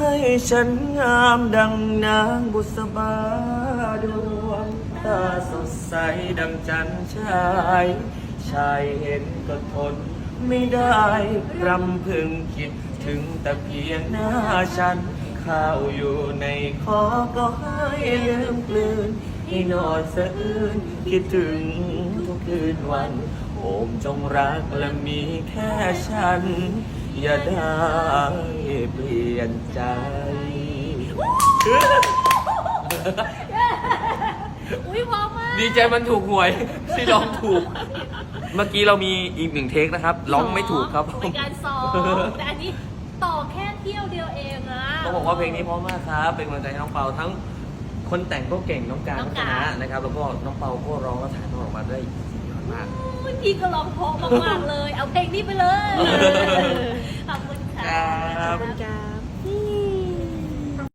ให้ฉันงามดังนางบุษบาดวงตาสดใสดังจันทร์ชาย ชายเห็นก็ทนไม่ได้รำพึงคิดถึงแต่เพียงหน้าฉัน ข้าวอยู่ในคอก็ให้ลืมกลืนให้นอนสะอื้นคิดถึงทุกคืนวัน โอมจงรักและมีแค่ฉัน อย่าได้ อุ้ยพร้อมมากดีใจมันถูกหวยที่ร้องถูก เมื่อกี้เรามีอีกหนึ่งเทคนะครับร้องไม่ถูกครับเป็นการซ้อมแต่อันนี้ต่อแค่เที่ยวเดียวเองนะต้องบอกว่าเพลงนี้เพราะมากครับ เป็นกำลังใจให้น้องเปาทั้งคนแต่งก็เก่งน้องการน้น้อองงกาครณะนะครับ แล้วก็น้องเปาก็ร้องและถ่ายทอดออกมาได้สุดยอดมากเมื่อกี้ก็ร้องเพราะมากๆเลย เอาเพลงนี้ไปเลย